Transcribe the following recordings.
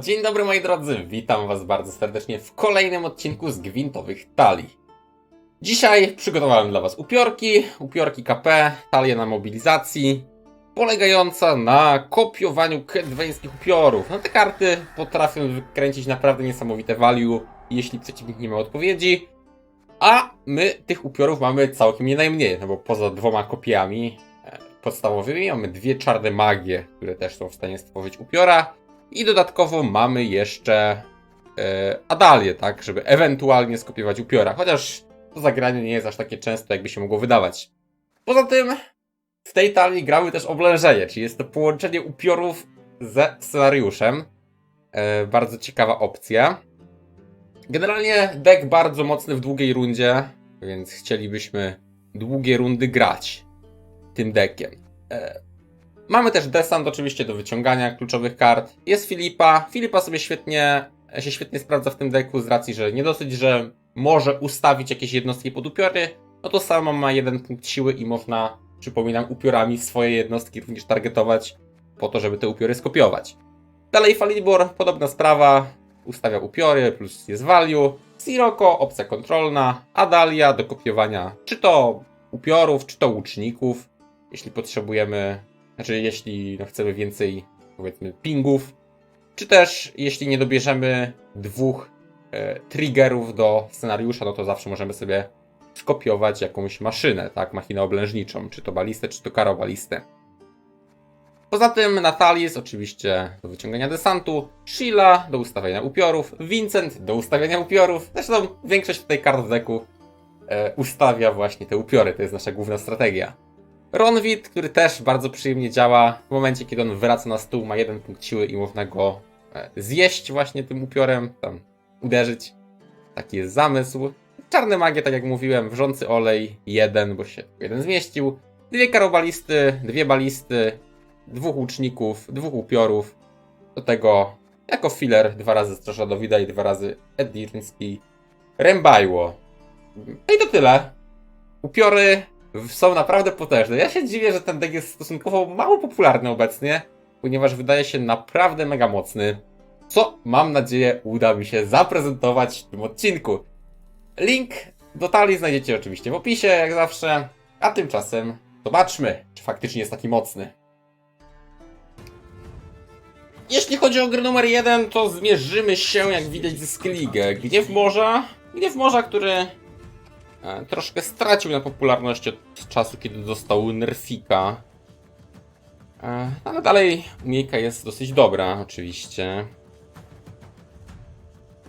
Dzień dobry moi drodzy, witam was bardzo serdecznie w kolejnym odcinku z Gwintowych Talii. Dzisiaj przygotowałem dla was upiorki, upiorki KP, talie na mobilizacji, polegająca na kopiowaniu kedweńskich upiorów. No te karty potrafią wykręcić naprawdę niesamowite value, jeśli przeciwnik nie ma odpowiedzi, a my tych upiorów mamy całkiem nie najmniej, no bo poza dwoma kopiami e, podstawowymi mamy dwie czarne magie, które też są w stanie stworzyć upiora, i dodatkowo mamy jeszcze e, Adalię, tak, żeby ewentualnie skopiować upiora, chociaż to zagranie nie jest aż takie często, jakby się mogło wydawać. Poza tym w tej talii grały też oblężenie, czyli jest to połączenie upiorów ze scenariuszem. E, bardzo ciekawa opcja. Generalnie deck bardzo mocny w długiej rundzie, więc chcielibyśmy długie rundy grać tym deckiem. E, Mamy też desant oczywiście do wyciągania kluczowych kart. Jest Filipa. Filipa sobie świetnie się świetnie sprawdza w tym deku z racji, że nie dosyć, że może ustawić jakieś jednostki pod upiory, no to sama ma jeden punkt siły i można, przypominam, upiorami swoje jednostki również targetować po to, żeby te upiory skopiować. Dalej Falibor, podobna sprawa, ustawia upiory plus jest value. Siroko, opcja kontrolna, Adalia do kopiowania czy to upiorów, czy to łuczników, jeśli potrzebujemy znaczy, jeśli no, chcemy więcej, powiedzmy, pingów, czy też jeśli nie dobierzemy dwóch e, triggerów do scenariusza, no to zawsze możemy sobie skopiować jakąś maszynę, tak? Machinę oblężniczą, czy to balistę, czy to karobalistę. Poza tym Natalis oczywiście do wyciągania desantu, Sheila do ustawiania upiorów, Vincent do ustawiania upiorów. Zresztą większość tutaj kart w deku e, ustawia właśnie te upiory, to jest nasza główna strategia. Ronwit, który też bardzo przyjemnie działa. W momencie, kiedy on wraca na stół, ma jeden punkt siły i można go e, zjeść właśnie tym upiorem, tam uderzyć. Taki jest zamysł. Czarne magie, tak jak mówiłem, wrzący olej, jeden, bo się jeden zmieścił. Dwie karobalisty, dwie balisty, dwóch łuczników, dwóch upiorów. Do tego jako filler dwa razy Strasza Dowida i dwa razy Edirński Rembajło. No i to tyle. Upiory są naprawdę potężne. Ja się dziwię, że ten deck jest stosunkowo mało popularny obecnie, ponieważ wydaje się naprawdę mega mocny. Co mam nadzieję uda mi się zaprezentować w tym odcinku. Link do talii znajdziecie oczywiście w opisie, jak zawsze. A tymczasem zobaczmy, czy faktycznie jest taki mocny. Jeśli chodzi o grę numer 1, to zmierzymy się, jak widać, ze Skellige. Gniew Morza. Gniew Morza, który troszkę stracił na popularności od czasu, kiedy dostał Nerfika. E, ale dalej umiejka jest dosyć dobra, oczywiście.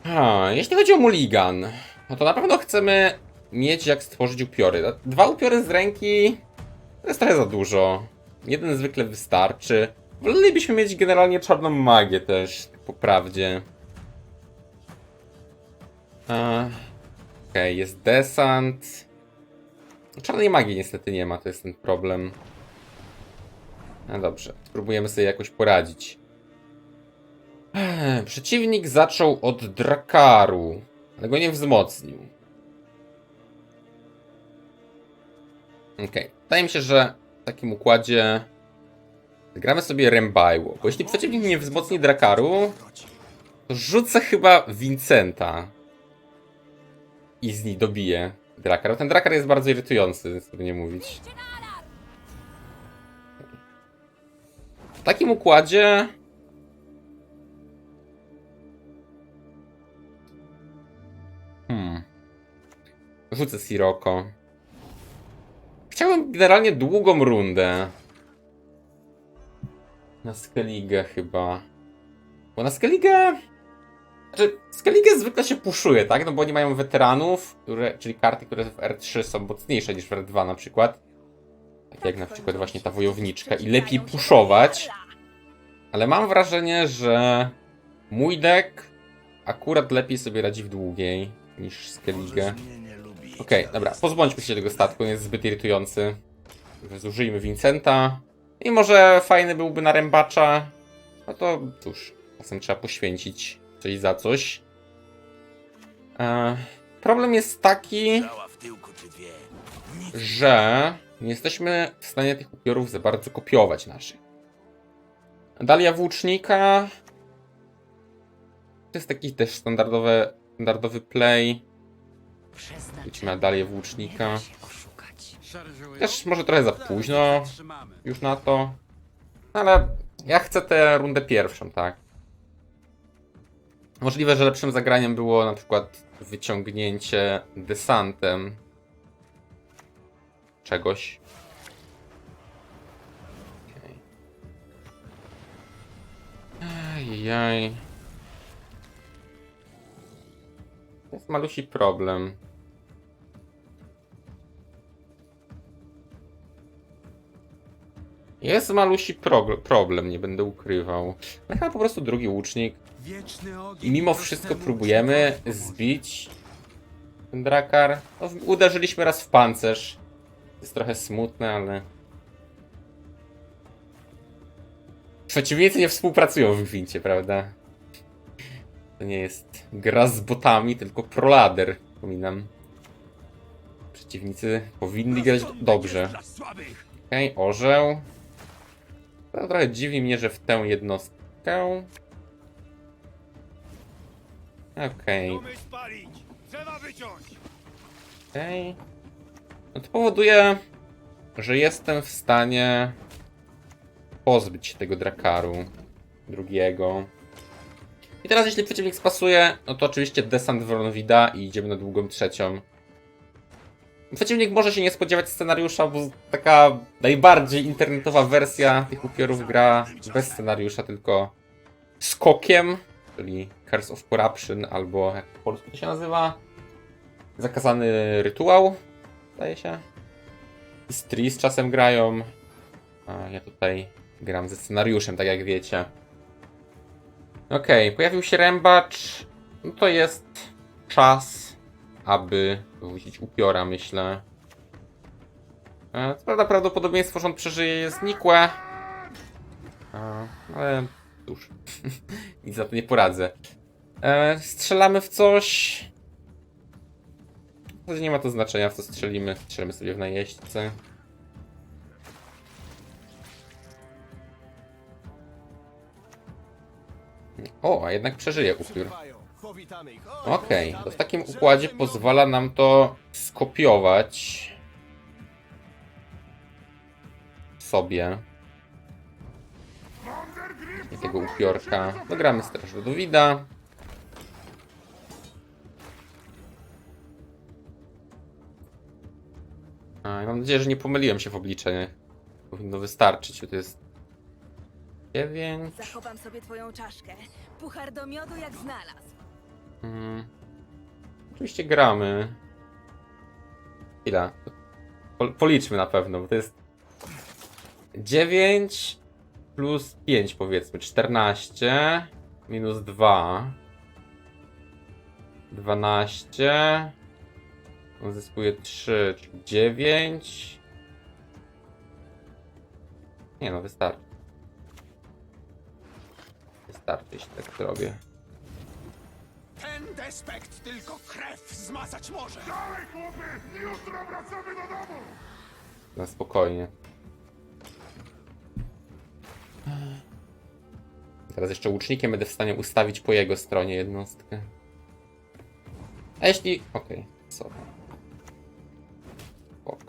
A, jeśli chodzi o Mulligan, no to na pewno chcemy mieć jak stworzyć upiory. Dwa upiory z ręki to jest trochę za dużo. Jeden zwykle wystarczy. Wolelibyśmy mieć generalnie czarną magię też, po prawdzie. E, Okej, jest desant. Czarnej magii niestety nie ma, to jest ten problem. No dobrze, spróbujemy sobie jakoś poradzić. Ech, Przeciwnik zaczął od Drakaru, ale go nie wzmocnił. Okej, wydaje mi się, że w takim układzie gramy sobie Rembajło, bo jeśli przeciwnik nie wzmocni Drakaru, to rzucę chyba Vincenta i z niej dobije Drakar. Ten Drakar jest bardzo irytujący, żeby nie mówić. W takim układzie... Hmm. Rzucę Siroko. Chciałbym generalnie długą rundę. Na Skellige chyba. Bo na Skellige... Znaczy, Skellige zwykle się puszuje, tak? No bo oni mają weteranów, które, czyli karty, które w R3 są mocniejsze niż w R2 na przykład. Tak jak na przykład właśnie ta wojowniczka. I lepiej puszować. Ale mam wrażenie, że mój deck akurat lepiej sobie radzi w długiej niż Skellige. Okej, dobra, pozbądźmy się tego statku, on jest zbyt irytujący. Zużyjmy Vincenta. I może fajny byłby na rębacza. No to cóż, czasem trzeba poświęcić coś za coś. E, problem jest taki, że nie jesteśmy w stanie tych upiorów za bardzo kopiować naszych. Dalia Włócznika To jest taki też standardowy, standardowy play. Idźmy dalej włócznika. Też może trochę za późno już na to. Ale ja chcę tę rundę pierwszą, tak. Możliwe, że lepszym zagraniem było na przykład wyciągnięcie desantem czegoś. Ajajaj. To jest malusi problem. Jest malusi prog- problem, nie będę ukrywał. Ale chyba po prostu drugi łucznik. I mimo wszystko próbujemy zbić ten drakar. No, uderzyliśmy raz w pancerz. Jest trochę smutne, ale... Przeciwnicy nie współpracują w gwincie, prawda? To nie jest gra z botami, tylko prolader, przypominam. Przeciwnicy powinni grać dobrze. Okej, orzeł. To trochę dziwi mnie, że w tę jednostkę. Okej, spalić! Wyciąć! okej. No to powoduje, że jestem w stanie pozbyć się tego drakaru drugiego. I teraz jeśli przeciwnik spasuje, no to oczywiście desant Wronwida i idziemy na długą trzecią. Przeciwnik może się nie spodziewać scenariusza, bo taka najbardziej internetowa wersja tych upiorów gra bez scenariusza, tylko skokiem, czyli Curse of Corruption, albo jak po polsku to się nazywa? Zakazany rytuał, zdaje się. I z czasem grają. A ja tutaj gram ze scenariuszem, tak jak wiecie. Okej, pojawił się rębacz. No to jest czas, aby wrócić upiora, myślę. E, Co prawda prawdopodobieństwo, że on przeżyje jest nikłe. E, Ale cóż, nic za to nie poradzę. E, strzelamy w coś. Nie ma to znaczenia, w co strzelimy. Strzelimy sobie w najeźdźcę. O, a jednak przeżyje upiór. Okej, to w takim układzie pozwala nam to skopiować sobie i tego upiorka. Dogramy Straż Ludowida. A, mam nadzieję, że nie pomyliłem się w obliczeniu. Powinno wystarczyć, to jest 9. Zachowam sobie twoją czaszkę. Puchar do miodu jak znalazł. Mm. Oczywiście gramy. Ile? Pol- Policzmy na pewno, bo to jest 9 plus 5 powiedzmy, 14 minus 2 12 on zyskuje 3, czyli 9 Nie no, wystarczy. Wystarczy, jeśli tak zrobię. Ten despekt tylko krew zmazać może! Dalej, chłopy! Jutro wracamy do domu! Na spokojnie. Teraz jeszcze łucznikiem będę w stanie ustawić po jego stronie jednostkę. A jeśli... Okej, okay. co? Ok.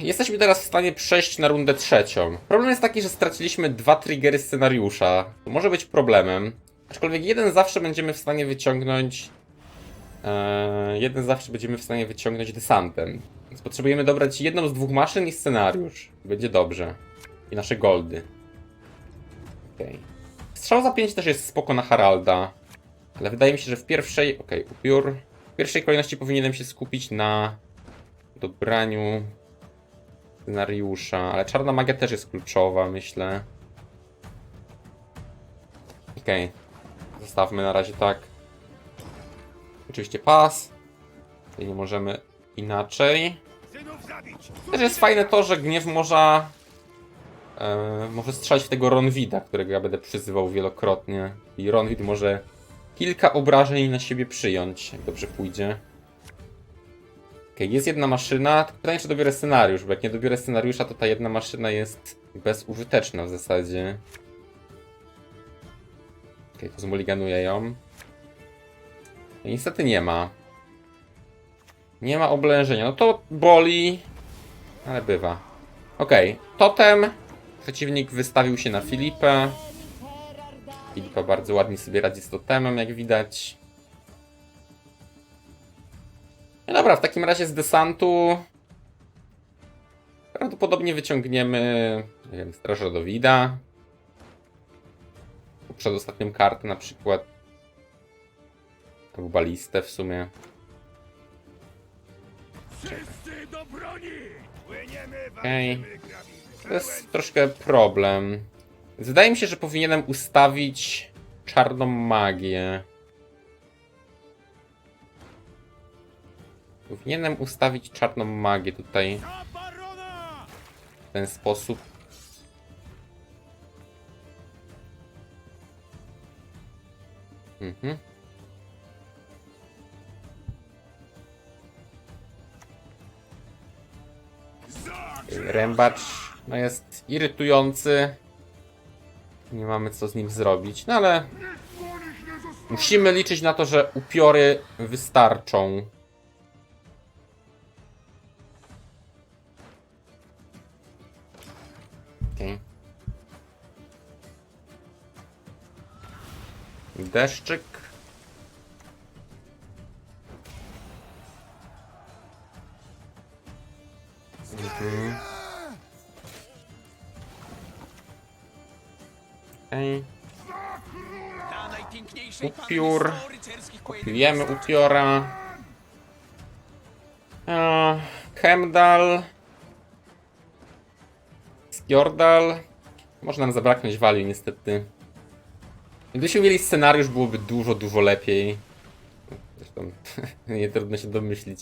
Jesteśmy teraz w stanie przejść na rundę trzecią. Problem jest taki, że straciliśmy dwa triggery scenariusza. To może być problemem. Aczkolwiek jeden zawsze będziemy w stanie wyciągnąć. E, jeden zawsze będziemy w stanie wyciągnąć desantem. Więc potrzebujemy dobrać jedną z dwóch maszyn i scenariusz. Będzie dobrze. I nasze goldy. Okej. Strzał za 5 też jest spoko na Haralda. Ale wydaje mi się, że w pierwszej. Okej, upiór. W pierwszej kolejności powinienem się skupić na dobraniu scenariusza. Ale czarna magia też jest kluczowa, myślę. Okej. Zostawmy na razie tak. Oczywiście pas. I nie możemy inaczej. Też jest fajne to, że gniew morza e, może strzelać w tego Ronwida, którego ja będę przyzywał wielokrotnie. I Ronwid może kilka obrażeń na siebie przyjąć, jak dobrze pójdzie. Okej, jest jedna maszyna, pytanie, czy dobiorę scenariusz, bo jak nie dobiorę scenariusza, to ta jedna maszyna jest bezużyteczna w zasadzie. Okej, to zmuliganuję ją. Niestety nie ma. Nie ma oblężenia. No to boli, ale bywa. Okej, totem. Przeciwnik wystawił się na Filipę. Filipa bardzo ładnie sobie radzi z totemem, jak widać. No dobra, w takim razie z desantu prawdopodobnie wyciągniemy, nie wiem, Straża Dowida. Przedostatnią kartę na przykład. Albo balistę w sumie. Wszyscy do broni! Płyniemy, Okej. walczymy, grabimy. To jest troszkę problem. Wydaje mi się, że powinienem ustawić czarną magię. Powinienem ustawić czarną magię tutaj w ten sposób. Mhm. Rębacz no jest irytujący. Nie mamy co z nim zrobić, no ale musimy liczyć na to, że upiory wystarczą. Okej. Deszczyk. Upiór. Pijemy upiora. A, Hemdal. Skjordal. Może nam zabraknąć value niestety. Gdybyśmy mieli scenariusz, byłoby dużo, dużo lepiej. Zresztą nie trudno się domyślić.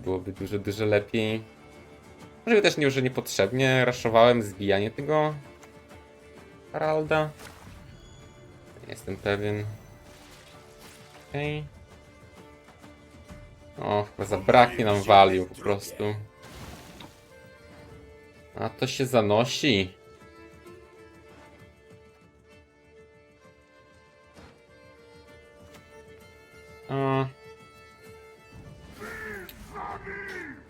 Byłoby dużo, dużo lepiej. Może też nie, że niepotrzebnie raszowałem zbijanie tego Haralda. Jestem pewien. Okej. O, chyba zabraknie nam value po prostu. A to się zanosi. A.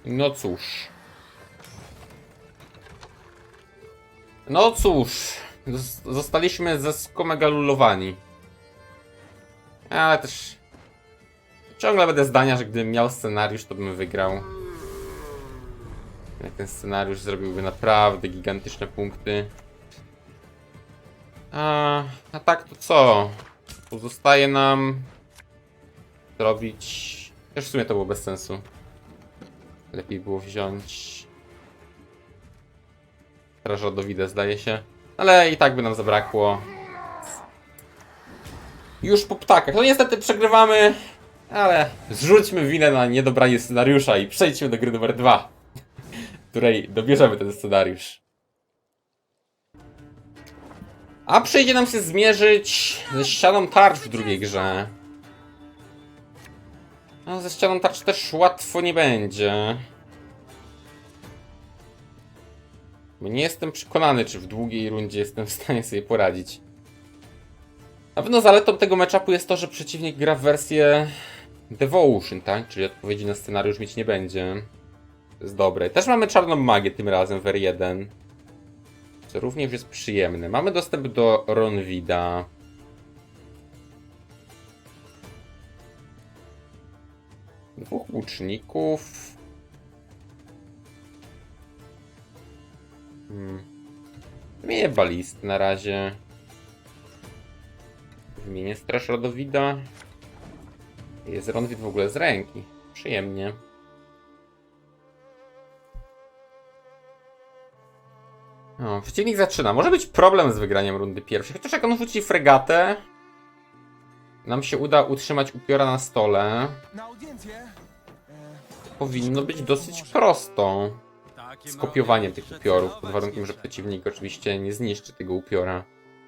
No cóż. No cóż. Zos- Zostaliśmy ze skomegalulowani. Ale też... Ciągle będę zdania, że gdybym miał scenariusz, to bym wygrał. Jak ten scenariusz zrobiłby naprawdę gigantyczne punkty. A, a tak to co? Pozostaje nam zrobić... Też w sumie to było bez sensu. Lepiej było wziąć... Straża Dowida zdaje się. Ale i tak by nam zabrakło. Już po ptakach. No niestety przegrywamy, ale zrzućmy winę na niedobranie scenariusza i przejdźmy do gry numer 2, której dobierzemy ten scenariusz. A przyjdzie nam się zmierzyć ze ścianą tarcz w drugiej grze. No, ze ścianą tarcz też łatwo nie będzie. Bo nie jestem przekonany, czy w długiej rundzie jestem w stanie sobie poradzić. Na pewno zaletą tego matchupu jest to, że przeciwnik gra w wersję Devotion, tak? Czyli odpowiedzi na scenariusz mieć nie będzie. To jest dobre. Też mamy czarną magię tym razem w R1. Co również jest przyjemne. Mamy dostęp do Ronwida. Dwóch łuczników. Hmm. Wymienię balist na razie. Wymienię Straż Rodowida. Jest Ronwid w ogóle z ręki. Przyjemnie. O, przeciwnik zaczyna. Może być problem z wygraniem rundy pierwszej. Chociaż jak on rzuci fregatę, nam się uda utrzymać upiora na stole. Powinno być dosyć prosto z kopiowaniem tych upiorów, pod warunkiem, że przeciwnik oczywiście nie zniszczy tego upiora.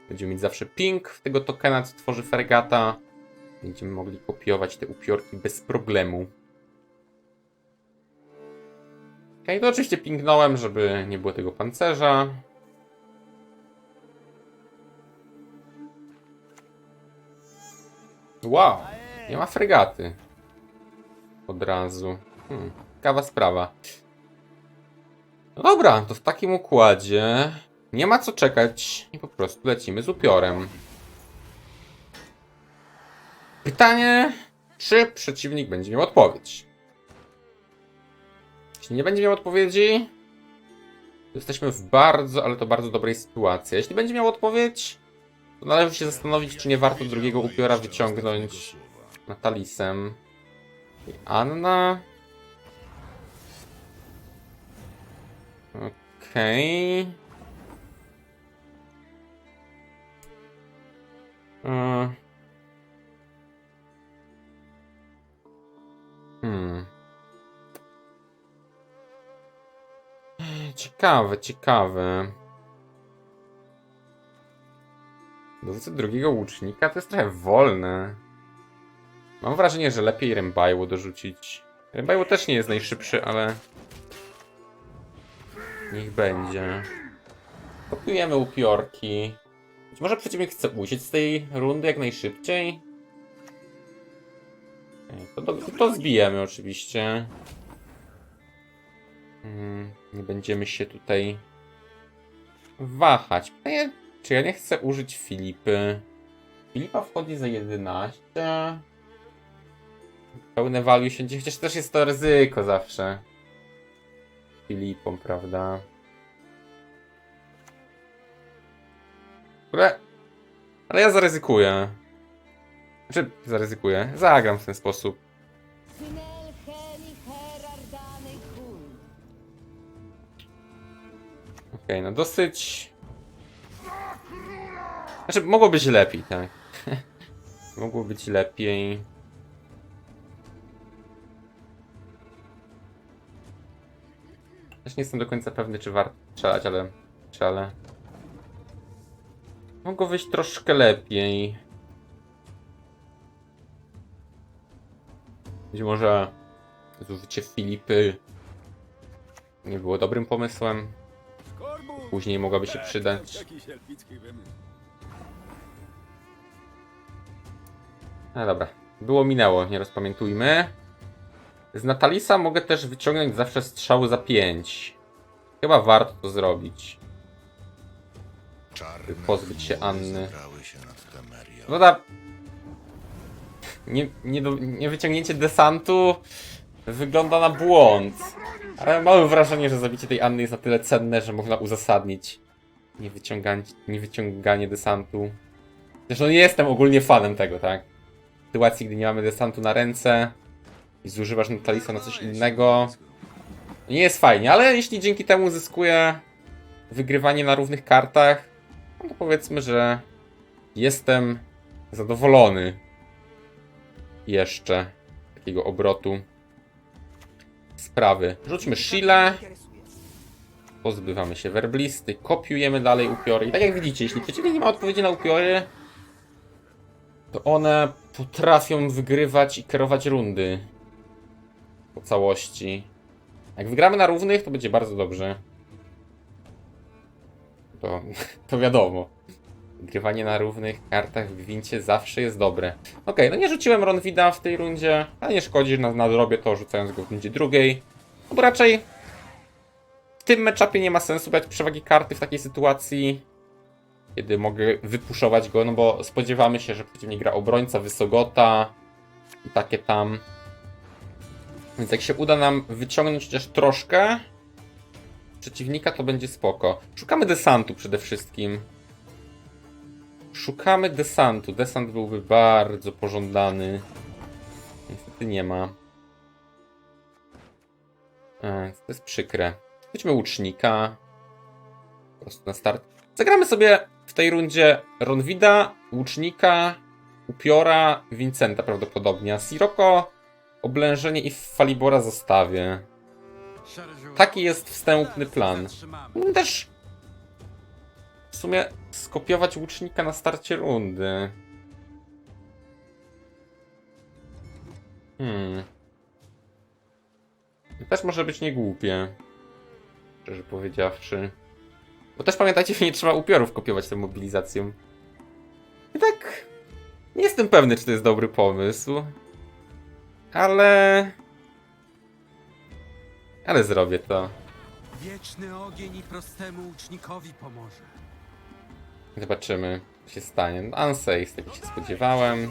Będziemy mieć zawsze ping w tego tokena, co tworzy fregata. Będziemy mogli kopiować te upiorki bez problemu. Okej, to oczywiście pingnąłem, żeby nie było tego pancerza. Wow, nie ma fregaty. Od razu. Hmm, ciekawa sprawa. No dobra, to w takim układzie nie ma co czekać i po prostu lecimy z upiorem. Pytanie, czy przeciwnik będzie miał odpowiedź? Jeśli nie będzie miał odpowiedzi, jesteśmy w bardzo, ale to bardzo dobrej sytuacji. Jeśli będzie miał odpowiedź, to należy się zastanowić, czy nie warto drugiego upiora wyciągnąć Natalisem. I Anna. Okej. E. Hmm. Ciekawe, ciekawe. Dowódca drugiego łucznika to jest trochę wolne. Mam wrażenie, że lepiej Rembajło dorzucić. Rembajło też nie jest najszybszy, ale... Niech będzie. Kopiujemy upiorki. Być może przeciwnik chce uciec z tej rundy jak najszybciej? To, to, to zbijemy oczywiście. Mm, Nie będziemy się tutaj wahać. Pytanie, czy ja nie chcę użyć Filipy? Filipa wchodzi za 11. Pełne value się chociaż też jest to ryzyko zawsze. Filipą, prawda? Ale, ale ja zaryzykuję. Znaczy, zaryzykuję. Zagram w ten sposób. Okej, no dosyć. Znaczy, mogło być lepiej, tak. mogło być lepiej. Też nie jestem do końca pewny, czy warto strzelać, ale. Strzelę. Mogło wyjść troszkę lepiej. Być może zużycie Filipy nie było dobrym pomysłem. Później mogłaby się przydać. No dobra. Było minęło, nie rozpamiętujmy. Z Natalisa mogę też wyciągnąć zawsze strzały za 5. Chyba warto to zrobić. Czarne pozbyć się Anny. No da... Nie, nie, do, nie wyciągnięcie desantu wygląda na błąd. Ale mam wrażenie, że zabicie tej Anny jest na tyle cenne, że można uzasadnić nie wyciąganie, nie wyciąganie desantu. Zresztą nie jestem ogólnie fanem tego, tak? W sytuacji, gdy nie mamy desantu na ręce i zużywasz Natalisa na coś innego, nie jest fajnie, ale jeśli dzięki temu zyskuję wygrywanie na równych kartach, no to powiedzmy, że jestem zadowolony jeszcze takiego obrotu sprawy. Rzućmy Shile. Pozbywamy się werblisty, kopiujemy dalej upiory. I tak jak widzicie, jeśli przeciwnik nie ma odpowiedzi na upiory, to one potrafią wygrywać i kierować rundy po całości. Jak wygramy na równych, to będzie bardzo dobrze. To, to wiadomo. Grywanie na równych kartach w gwincie zawsze jest dobre. Okej, no nie rzuciłem Ronwida w tej rundzie, ale nie szkodzi, na- nadrobię to rzucając go w rundzie drugiej. No bo raczej w tym meczapie nie ma sensu brać przewagi karty w takiej sytuacji, kiedy mogę wypuszować go, no bo spodziewamy się, że przeciwnik gra obrońca, wysogota i takie tam. Więc jak się uda nam wyciągnąć chociaż troszkę przeciwnika, to będzie spoko. Szukamy desantu przede wszystkim. Szukamy desantu. Desant byłby bardzo pożądany. Niestety nie ma. E, to jest przykre. Weźmy łucznika. Po prostu na start. Zagramy sobie w tej rundzie Ronwida, łucznika, upiora, Vincenta prawdopodobnie. Siroko, oblężenie i Falibora zostawię. Taki jest wstępny plan. Też w sumie skopiować łucznika na starcie rundy. Hmm. Też może być niegłupie. Szczerze powiedziawszy. Bo też pamiętajcie, że nie trzeba upiorów kopiować tą mobilizacją. I tak... Nie jestem pewny, czy to jest dobry pomysł. Ale... Ale zrobię to. Wieczny ogień i prostemu łucznikowi pomoże. Zobaczymy, co się stanie. Z tego się spodziewałem.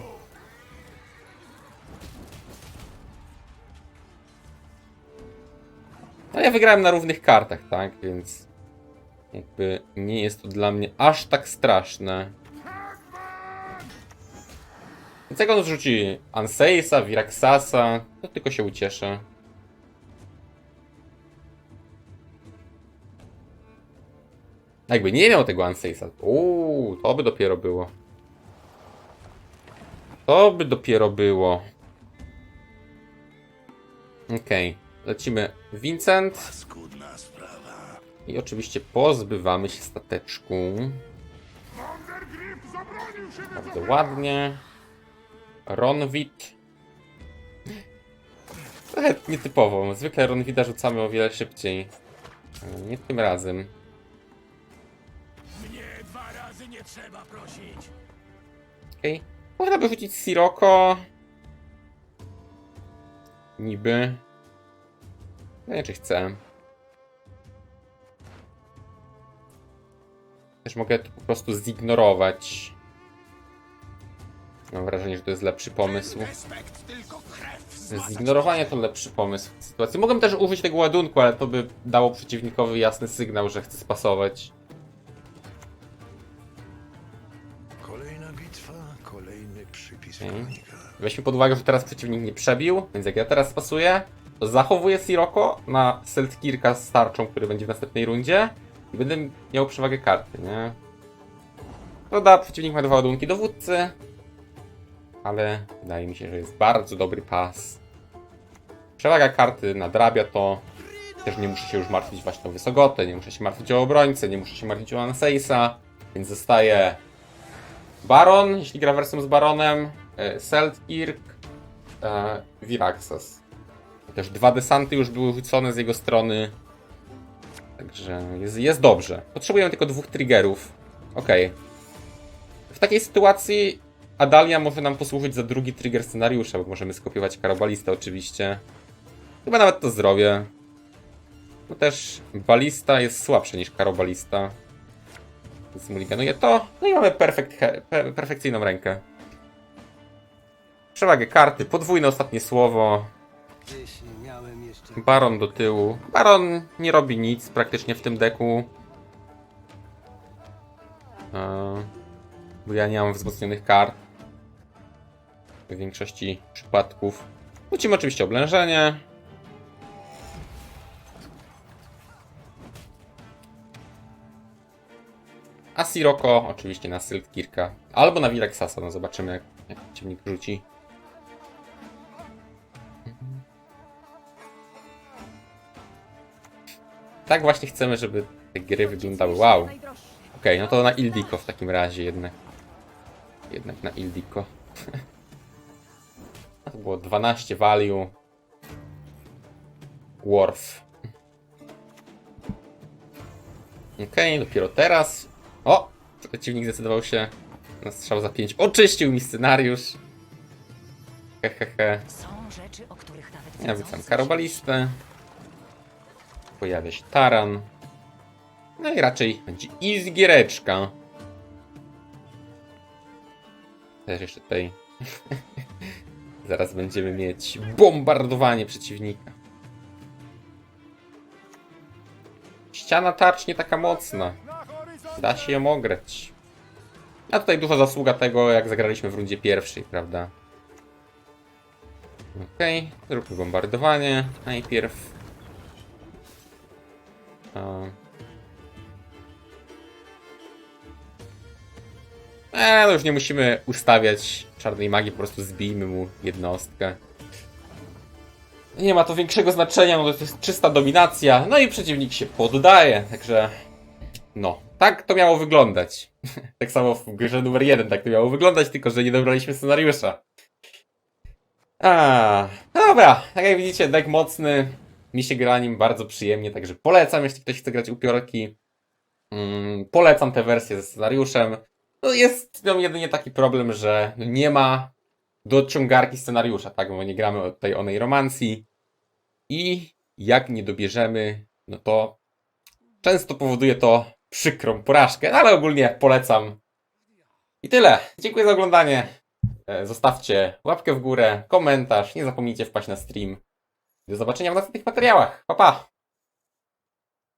No ja wygrałem na równych kartach, tak? Więc jakby nie jest to dla mnie aż tak straszne. Więc jak on rzuci Anseisa, Viraxasa, to tylko się ucieszę. Jakby nie miał tego Anseisa. Uuu, to by dopiero było. To by dopiero było. Okej, lecimy Vincent. I oczywiście pozbywamy się stateczku. Bardzo ładnie. Ronwit. Trochę nietypowo. Zwykle Ronwita rzucamy o wiele szybciej. Ale Nie tym razem. Mnie dwa razy nie trzeba prosić. Okej. Można by rzucić Siroko. Niby. No nie, czy chcę. Też mogę to po prostu zignorować. Mam wrażenie, że to jest lepszy pomysł. Zignorowanie to lepszy pomysł w sytuacji. Mogłem też użyć tego ładunku, ale to by dało przeciwnikowi jasny sygnał, że chce spasować. Kolejna bitwa, kolejny przypis Okej. kronika. Weźmy pod uwagę, że teraz przeciwnik nie przebił, więc jak ja teraz spasuję, to zachowuję Siroko na Seltkirka z tarczą, który będzie w następnej rundzie i będę miał przewagę karty, nie? Prawda, przeciwnik ma dwa ładunki dowódcy, ale wydaje mi się, że jest bardzo dobry pas. Przewaga karty nadrabia to. Też nie muszę się już martwić właśnie o Wysogotę, nie muszę się martwić o obrońcę, nie muszę się martwić o Anseisa, więc zostaje Baron, jeśli gra wersją z Baronem, e, Seltkirk, e, Viraxas. Też dwa desanty już były rzucone z jego strony. Także jest, jest dobrze. Potrzebujemy tylko dwóch triggerów. Okej. W takiej sytuacji Adalia może nam posłużyć za drugi trigger scenariusza, bo możemy skopiować Karabalistę oczywiście. Chyba nawet to zrobię. No też Balista jest słabszy niż Karobalista. Zmuliganuję to. No i mamy perfekt, he- pe, perfekcyjną rękę. Przewagę karty, podwójne ostatnie słowo. Baron do tyłu. Baron nie robi nic praktycznie w tym deku. E, Bo ja nie mam wzmocnionych kart. W większości przypadków. Wrócimy oczywiście oblężenie. A Siroko oczywiście na Siltkirka. Albo na Vilexasa, no zobaczymy jak, jak ciemnik rzuci. Tak właśnie chcemy, żeby te gry wyglądały. Wow. Najdroższy. no to na Ildiko w takim razie jednak. Jednak na Ildiko. to było 12 value. Worth. Okej, dopiero teraz. O! Przeciwnik zdecydował się na strzał za 5. Oczyścił mi scenariusz. Hehehe. Są rzeczy, o których nawet Ja wrzucam karobalistę. Pojawia się taran. No i raczej będzie easy giereczka. Też jeszcze tutaj. Zaraz będziemy mieć bombardowanie przeciwnika. Ściana tarcz nie taka mocna. Da się ją ograć. A tutaj duża zasługa tego, jak zagraliśmy w rundzie pierwszej, prawda? Okej, zróbmy bombardowanie najpierw. A. Eee, no już nie musimy ustawiać czarnej magii, po prostu zbijmy mu jednostkę. Nie ma to większego znaczenia, no to jest czysta dominacja, no i przeciwnik się poddaje, także... No, tak to miało wyglądać. tak samo w grze numer jeden tak to miało wyglądać, tylko że nie dobraliśmy scenariusza. A, no dobra, tak jak widzicie, deck mocny. Mi się gra nim bardzo przyjemnie, także polecam, jeśli ktoś chce grać upiorki. Mm, polecam tę wersję ze scenariuszem. No jest z nią jedynie taki problem, że nie ma dociągarki scenariusza, tak? Bo nie gramy tutaj o tej romancji. I jak nie dobierzemy, no to często powoduje to przykrą porażkę, no ale ogólnie polecam. I tyle. Dziękuję za oglądanie. E, Zostawcie łapkę w górę, komentarz, nie zapomnijcie wpaść na stream. Do zobaczenia w następnych materiałach. Pa pa!